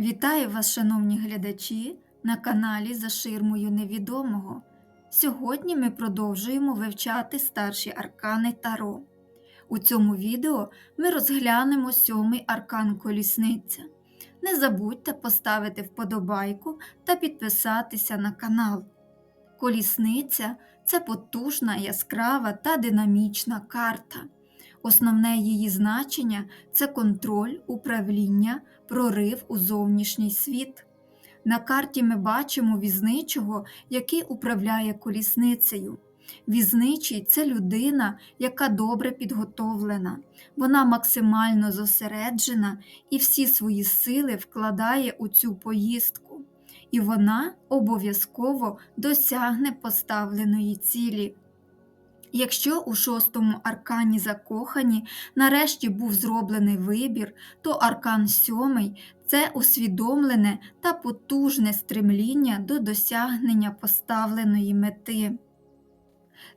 Вітаю вас, шановні глядачі, на каналі За ширмою невідомого. Сьогодні ми продовжуємо вивчати старші аркани Таро. У цьому відео ми розглянемо сьомий аркан Колісниця. Не забудьте поставити вподобайку та підписатися на канал. Колісниця це потужна, яскрава та динамічна карта. Основне її значення це контроль, управління, прорив у зовнішній світ. На карті ми бачимо візничого, який управляє колісницею. Візничий це людина, яка добре підготовлена, вона максимально зосереджена і всі свої сили вкладає у цю поїздку, і вона обов'язково досягне поставленої цілі. Якщо у шостому аркані закохані нарешті був зроблений вибір, то аркан сьомий це усвідомлене та потужне стремління до досягнення поставленої мети.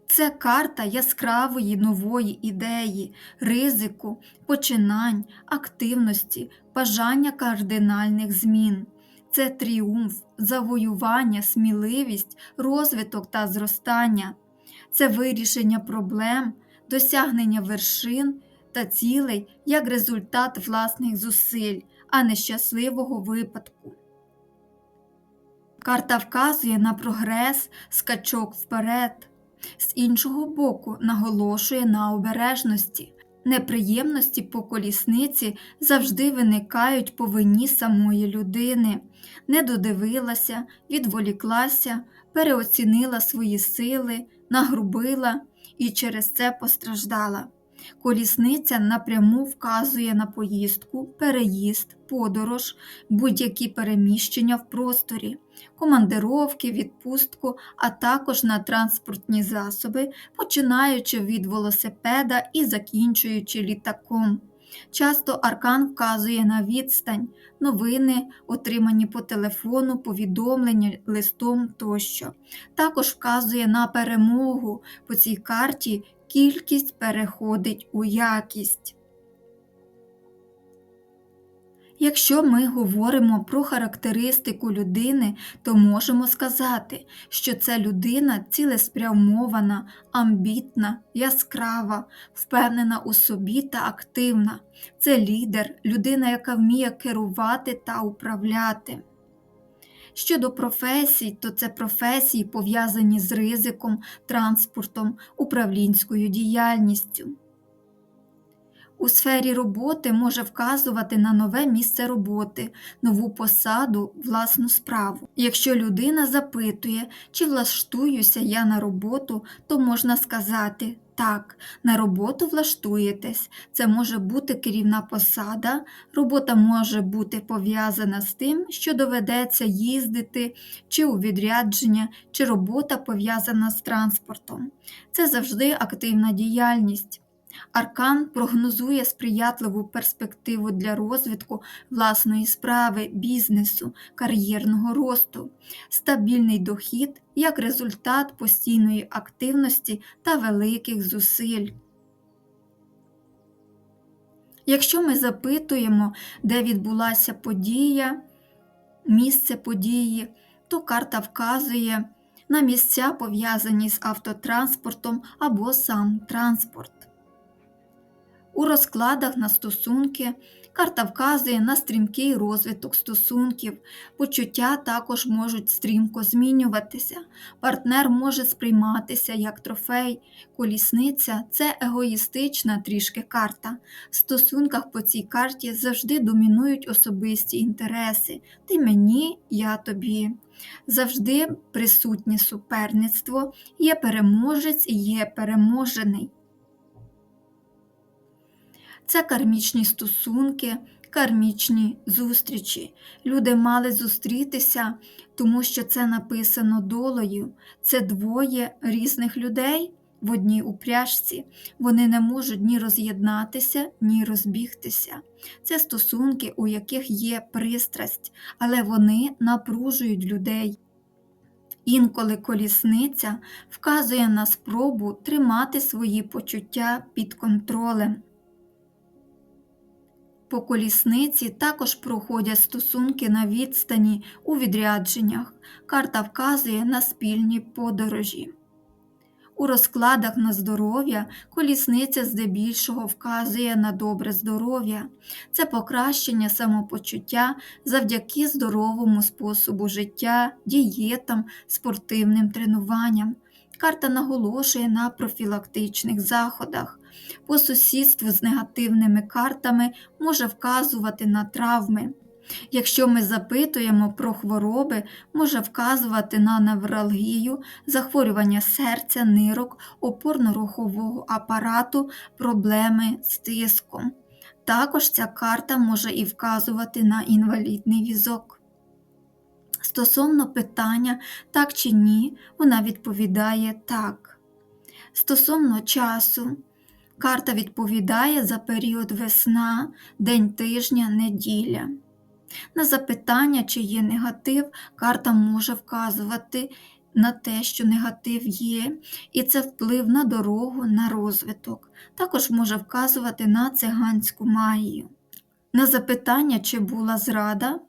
Це карта яскравої нової ідеї, ризику, починань, активності, бажання кардинальних змін. Це тріумф, завоювання, сміливість, розвиток та зростання це вирішення проблем, досягнення вершин та цілей як результат власних зусиль, а не щасливого випадку. Карта вказує на прогрес, скачок вперед, з іншого боку, наголошує на обережності. Неприємності по колісниці завжди виникають по вині самої людини, не додивилася, відволіклася, переоцінила свої сили, нагрубила і через це постраждала. Колісниця напряму вказує на поїздку, переїзд, подорож, будь-які переміщення в просторі, командировки, відпустку, а також на транспортні засоби, починаючи від велосипеда і закінчуючи літаком. Часто аркан вказує на відстань, новини, отримані по телефону, повідомлення, листом тощо. Також вказує на перемогу по цій карті кількість переходить у якість. Якщо ми говоримо про характеристику людини, то можемо сказати, що це людина цілеспрямована, амбітна, яскрава, впевнена у собі та активна. Це лідер, людина, яка вміє керувати та управляти. Щодо професій, то це професії пов'язані з ризиком, транспортом, управлінською діяльністю у сфері роботи може вказувати на нове місце роботи, нову посаду, власну справу. Якщо людина запитує, чи влаштуюся я на роботу, то можна сказати так, на роботу влаштуєтесь. Це може бути керівна посада, робота може бути пов'язана з тим, що доведеться їздити, чи у відрядження, чи робота пов'язана з транспортом. Це завжди активна діяльність. Аркан прогнозує сприятливу перспективу для розвитку власної справи, бізнесу, кар'єрного росту, стабільний дохід як результат постійної активності та великих зусиль. Якщо ми запитуємо, де відбулася подія, місце події, то карта вказує на місця пов'язані з автотранспортом або сам транспорт. У розкладах на стосунки карта вказує на стрімкий розвиток стосунків, почуття також можуть стрімко змінюватися, партнер може сприйматися як трофей, колісниця це егоїстична трішки карта. В стосунках по цій карті завжди домінують особисті інтереси. Ти мені, я тобі. Завжди присутнє суперництво, є переможець і є переможений це кармічні стосунки, кармічні зустрічі. Люди мали зустрітися, тому що це написано долею. Це двоє різних людей в одній упряжці. Вони не можуть ні роз'єднатися, ні розбігтися. Це стосунки, у яких є пристрасть, але вони напружують людей. Інколи колісниця вказує на спробу тримати свої почуття під контролем По колісниці також проходять стосунки на відстані у відрядженнях. Карта вказує на спільні подорожі. У розкладах на здоров'я колісниця здебільшого вказує на добре здоров'я. Це покращення самопочуття завдяки здоровому способу життя, дієтам, спортивним тренуванням. Карта наголошує на профілактичних заходах. По сусідству з негативними картами може вказувати на травми. Якщо ми запитуємо про хвороби, може вказувати на невралгію, захворювання серця, нирок, опорно-рухового апарату, проблеми з тиском. Також ця карта може і вказувати на інвалідний візок. Стосовно питання так чи ні, вона відповідає так. Стосовно часу, карта відповідає за період весна, день тижня, неділя. На запитання, чи є негатив, карта може вказувати на те, що негатив є, і це вплив на дорогу, на розвиток. Також може вказувати на циганську магію. На запитання, чи була зрада,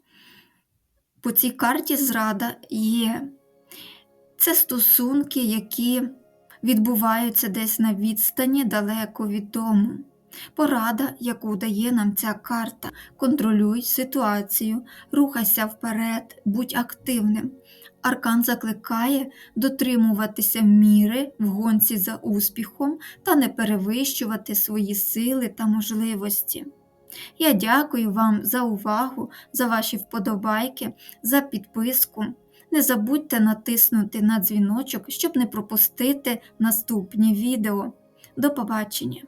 по цій карті зрада є. Це стосунки, які відбуваються десь на відстані далеко від дому. Порада, яку дає нам ця карта. Контролюй ситуацію, рухайся вперед, будь активним. Аркан закликає дотримуватися міри в гонці за успіхом та не перевищувати свої сили та можливості. Я дякую вам за увагу, за ваші вподобайки, за підписку. Не забудьте натиснути на дзвіночок, щоб не пропустити наступні відео. До побачення!